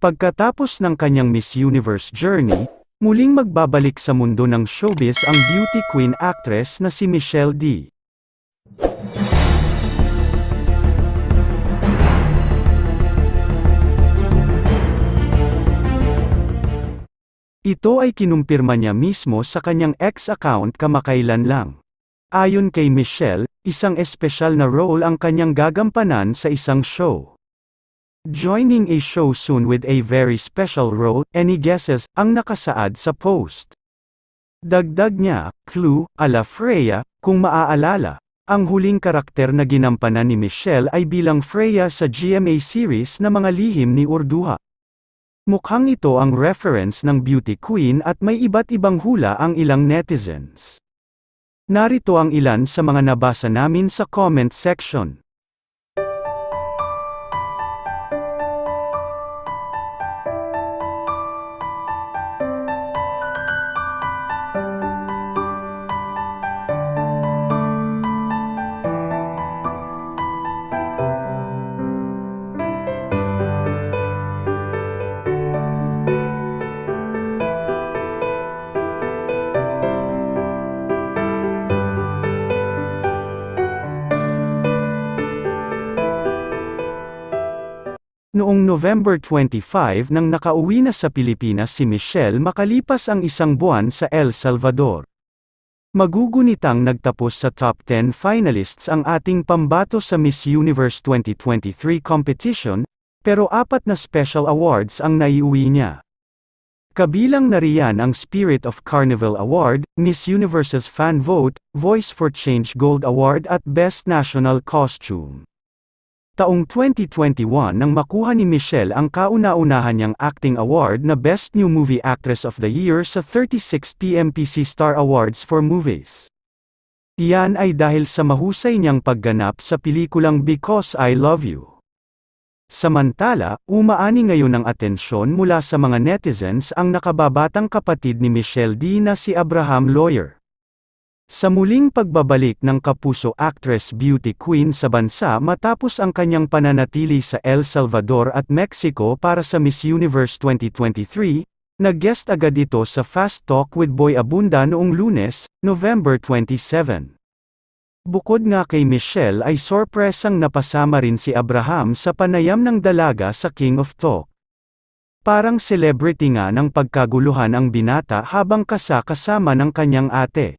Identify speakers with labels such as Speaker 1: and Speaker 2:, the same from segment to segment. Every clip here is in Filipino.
Speaker 1: Pagkatapos ng kanyang Miss Universe journey, muling magbabalik sa mundo ng showbiz ang beauty queen actress na si Michelle D. Ito ay kinumpirma niya mismo sa kanyang ex-account kamakailan lang. Ayon kay Michelle, isang espesyal na role ang kanyang gagampanan sa isang show. Joining a show soon with a very special role, any guesses, ang nakasaad sa post. Dagdag niya, clue, ala Freya, kung maaalala, ang huling karakter na ginampanan ni Michelle ay bilang Freya sa GMA series na mga lihim ni Urduha. Mukhang ito ang reference ng beauty queen at may iba't ibang hula ang ilang netizens. Narito ang ilan sa mga nabasa namin sa comment section. Noong November 25 nang nakauwi na sa Pilipinas si Michelle makalipas ang isang buwan sa El Salvador. Magugunitang nagtapos sa top 10 finalists ang ating pambato sa Miss Universe 2023 competition, pero apat na special awards ang naiuwi niya. Kabilang na riyan ang Spirit of Carnival Award, Miss Universe's Fan Vote, Voice for Change Gold Award at Best National Costume. Taong 2021 nang makuha ni Michelle ang kauna-unahan niyang acting award na Best New Movie Actress of the Year sa 36 PMPC Star Awards for Movies. Iyan ay dahil sa mahusay niyang pagganap sa pelikulang Because I Love You. Samantala, umaani ngayon ng atensyon mula sa mga netizens ang nakababatang kapatid ni Michelle D na si Abraham Lawyer. Sa muling pagbabalik ng kapuso actress beauty queen sa bansa matapos ang kanyang pananatili sa El Salvador at Mexico para sa Miss Universe 2023, nag-guest agad ito sa Fast Talk with Boy Abunda noong lunes, November 27. Bukod nga kay Michelle ay sorpresang napasama rin si Abraham sa panayam ng dalaga sa King of Talk. Parang celebrity nga ng pagkaguluhan ang binata habang kasakasama ng kanyang ate.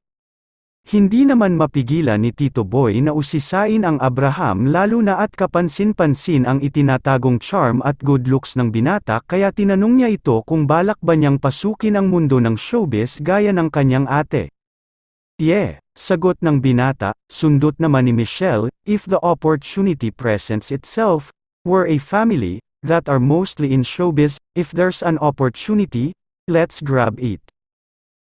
Speaker 1: Hindi naman mapigilan ni Tito Boy na usisain ang Abraham lalo na at kapansin-pansin ang itinatagong charm at good looks ng binata kaya tinanong niya ito kung balak ba niyang pasukin ang mundo ng showbiz gaya ng kanyang ate. Yeah, sagot ng binata, sundot naman ni Michelle, if the opportunity presents itself, we're a family, that are mostly in showbiz, if there's an opportunity, let's grab it.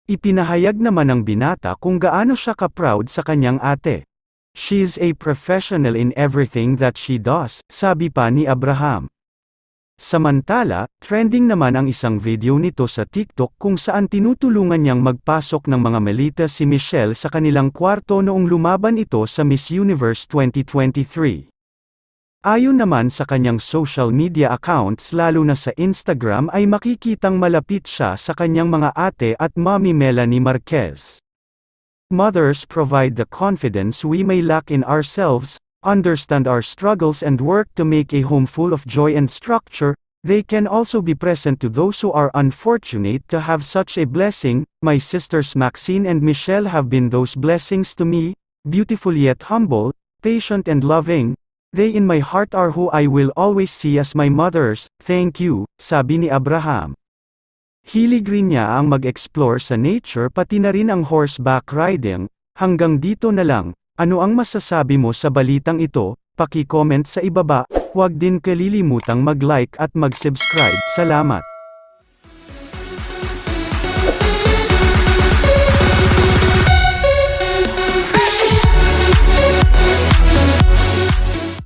Speaker 1: Ipinahayag naman ng binata kung gaano siya ka-proud sa kanyang ate. She's a professional in everything that she does, sabi pa ni Abraham. Samantala, trending naman ang isang video nito sa TikTok kung saan tinutulungan niyang magpasok ng mga melita si Michelle sa kanilang kwarto noong lumaban ito sa Miss Universe 2023. Ayon naman sa kanyang social media accounts lalo na sa Instagram ay makikitang malapit siya sa kanyang mga ate at mommy Melanie Marquez. Mothers provide the confidence we may lack in ourselves, understand our struggles and work to make a home full of joy and structure, they can also be present to those who are unfortunate to have such a blessing, my sisters Maxine and Michelle have been those blessings to me, beautiful yet humble, patient and loving, They in my heart are who I will always see as my mothers, thank you, sabi ni Abraham. Hilig rin niya ang mag-explore sa nature pati na rin ang horseback riding, hanggang dito na lang, ano ang masasabi mo sa balitang ito, paki-comment sa ibaba, huwag din kalilimutang mag-like at mag-subscribe, salamat.